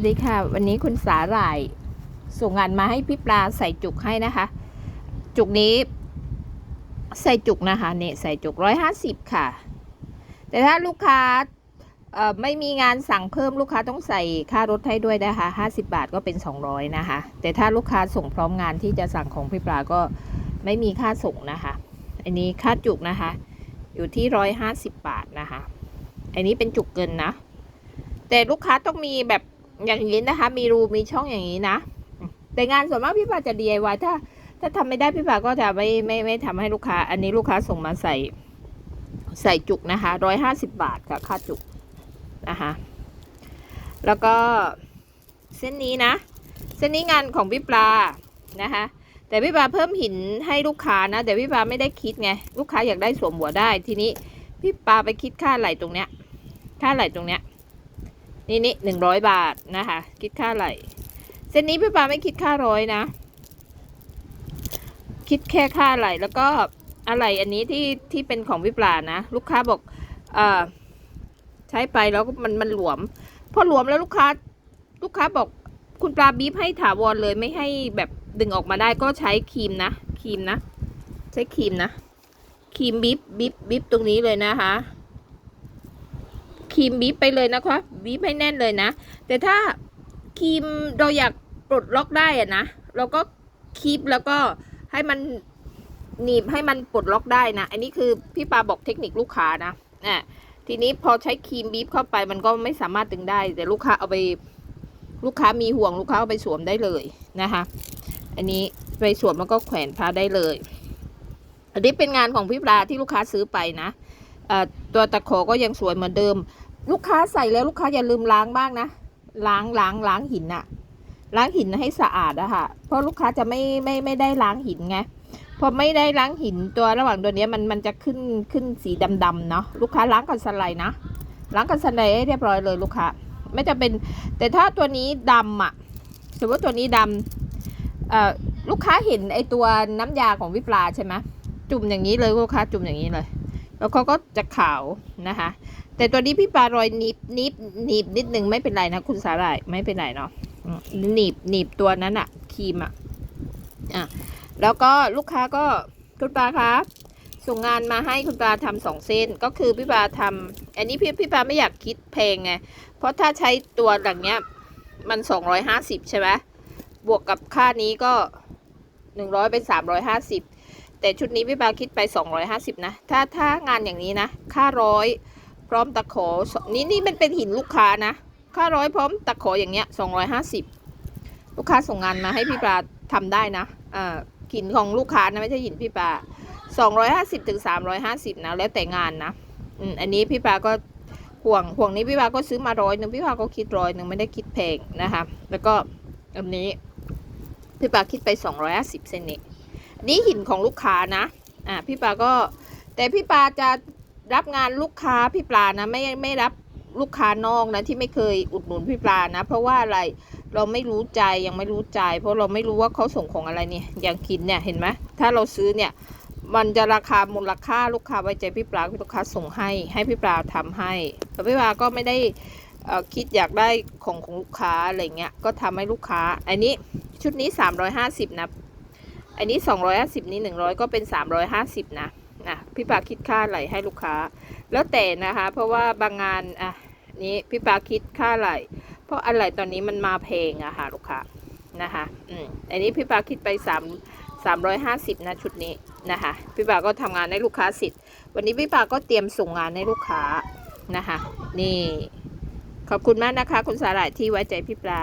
วัสดีค่ะ วันนี้คุณสาหร่ายส่งงานมาให้พี่ปลาใส่จุกให้นะคะ จุกนี้ ใส่จุกนะคะเนี่ยใส่จุกร้อยห้าสิบค่ะ แต่ถ้าลูกค้าไม่มีงานสั่งเพิ่มลูกค้าต้องใส่ค่ารถให้ด้วยนะคะห้าสิบาทก็เป็นสองร้อยนะคะ แต่ถ้าลูกค้าส่งพร้อมงานที่จะสั่งของพี่ปลาก็ไม่มีค่าส่งนะคะ อันนี้ค่าจุกนะคะ อยู่ที่ร้อยห้าสิบบาทนะคะ อันนี้เป็นจุกเกินนะ แต่ลูกค้าต้องมีแบบ อย่างนี้นะคะ มีรูมีช่องอย่างนี้นะ แต่งานส่วนมากพี่ปาจะ DIY ถ้า ถ้าทำไม่ได้พี่ปาก็จะไม่ไม่ไม่ทำให้ลูกค้า อันนี้ลูกค้าส่งมาใส่ใส่จุกนะคะร้อยห้าสิบบาทค่ะค่าจุกนะคะแล้วก็เส้นนี้นะ เส้นนี้งานของพี่ปลานะคะแต่พี่ปลาเพิ่มหินให้ลูกค้านะ แต่พี่ปลาไม่ได้คิดไงลูกค้าอยากได้สวมหัวได้ทีนี้พี่ปลาไปคิดค่าไหลตรงเนี้ย ค่าไหลตรงเนี้ย นี่นี่หนึ่งร้อยบาทนะคะ คิดค่าไหลเส้นนี้พี่ปาไม่คิดค่าร้อยนะ คิดแค่ค่าไหลแล้วก็อะไรอันนี้ที่ที่เป็นของพี่ปลานะ ลูกค้าบอกอใช้ไปแล้วมันมันหลวม พอหลวมแล้วลูกค้า ลูกค้าบอกคุณปลาบีบให้ถาวรเลยไม่ให้แบบดึงออกมาได้ก็ใช้ครีมนะครีมนะ ใช้ครีมนะครีมบีบบีบบีบตรงนี้เลยนะคะ ครีมบีบไปเลยนะคะบีบให้แน่นเลยนะ แต่ถ้าครีมเราอยากปลดล็อกได้อะนะ เราก็คีบแล้วก็ให้มันหนีบให้มันปลดล็อกได้นะ อันนี้คือพี่ปาบอกเทคนิคลูกค้านะอะทีนี้พอใช้ครีมบีบเข้าไปมันก็ไม่สามารถดึงได้ แต่ลูกค้าเอาไปลูกค้ามีห่วงลูกค้าเอาไปสวมได้เลยนะคะ อันนี้ไปสวมแล้วก็แขวนผ้าได้เลย อันนี้เป็นงานของพี่ปลาที่ลูกค้าซื้อไปนะตัวตะขอก็ยังสวยเหมือนเดิม ลูกค้าใส่แล้วลูกค้าอย่าลืมล้างบ้างนะ ล้างล้างล้างหินอะล้างหินให้สะอาดอะค่ะ เพราะลูกค้าจะไม่ไม่ไม่ได้ล้างหินไงพอไม่ได้ล้างหินตัวระหว่างตัวนี้มันมันจะขึ้นขึ้นสีดำๆเนาะลูกค้าล้างกันสไลด์นะล้างกันสไลด์ให้เรียบร้อยเลยลูกค้าไม่จะเป็นแต่ถ้าตัวนี้ดำอะสมมติว่าตัวนี้ดำเอ่อลูกค้าเห็นไอตัวน้ำยาของวิปลาใช่ไหมจุ่มอย่างนี้เลยลูกค้าจุ่มอย่างนี้เลย แล้วเขาก็จะขาวนะคะ แต่ตัวนี้พี่ปลารอยหนีบหนีบหนีบนิดนึงไม่เป็นไรนะคุณสาหร่ายไม่เป็นไรเนาะหนีบหนีบตัวนั้นอะครีมอะอะแล้วก็ลูกค้าก็คุณปลาคะส่งงานมาให้คุณปลาทำสองเส้นก็คือพี่ปลาทำอันนี้พี่พี่ปลาไม่อยากคิดแพงไงเพราะถ้าใช้ตัวอย่างเนี้ยมันสองร้อยห้าสิบใช่ไหมบวกกับค่านี้ก็หนึ่งร้อยเป็นสามร้อยห้าสิบแต่ชุดนี้พี่ปลาคิดไปสองร้อยห้าสิบนะถ้าถ้างานอย่างนี้นะค่าร้อย พร้อมตะขอ นี่นี่มันเป็นหินลูกค้านะ ค่าร้อยพร้อมตะขออย่างเงี้ยสองร้อยห้าสิบลูกค้าส่งงานมาให้พี่ปลาทำได้นะอ่าหินของลูกค้านะไม่ใช่หินพี่ปลาสองร้อยห้าสิบถึงสามร้อยห้าสิบนะแล้วแต่งานนะอืมอันนี้พี่ปลาก็ห่วงห่วงนี้พี่ปลาก็ซื้อมาร้อยหนึ่งพี่ปลาก็คิดร้อยหนึ่งไม่ได้คิดแพงนะคะแล้วก็อันนี้พี่ปลาคิดไปสองร้อยห้าสิบเซนนี่นนี้หินของลูกค้านะอ่าพี่ปลาก็แต่พี่ปลาจะ รับงานลูกค้าพี่ปลานะไม่ไม่รับลูกค้านอกนะที่ไม่เคยอุดหนุนพี่ปลานะ เพราะว่าอะไรเราไม่รู้ใจยังไม่รู้ใจ เพราะเราไม่รู้ว่าเขาส่งของอะไรเนี่ยอย่างกินเนี่ยเห็นไหมถ้าเราซื้อเนี่ยมันจะราคามูลค่าลูกค้าไว้ใจพี่ปลาพี่ลูกค้าส่งให้ให้พี่ปลาทำให้แต่พี่ปลาก็ไม่ได้คิดอยากได้ของของลูกค้าอะไรเงี้ยก็ทำให้ลูกค้า อันนี้ชุดนี้ 350นะอันนี้ 250 นี้ 100 ก็เป็น 350 นะ นะพี่ปลาคิดค่าไหลให้ลูกค้า แล้วแต่นะคะ เพราะว่าบางงานอะนี้พี่ปาคิดค่าอะไรเพราะอะไรตอนนี้มันมาเพงอะค่ะลูกค้านะคะอืมอันนี้พี่ปาคิดไปสามสามร้อยห้าสิบนะชุดนี้นะคะพี่ปาก็ทำงานให้ลูกค้าสิทธิ์วันนี้พี่ปาก็เตรียมส่งงานให้ลูกค้านะคะ นี่ ขอบคุณมากนะคะ คุณสาหร่ายที่ไว้ใจพี่ปลา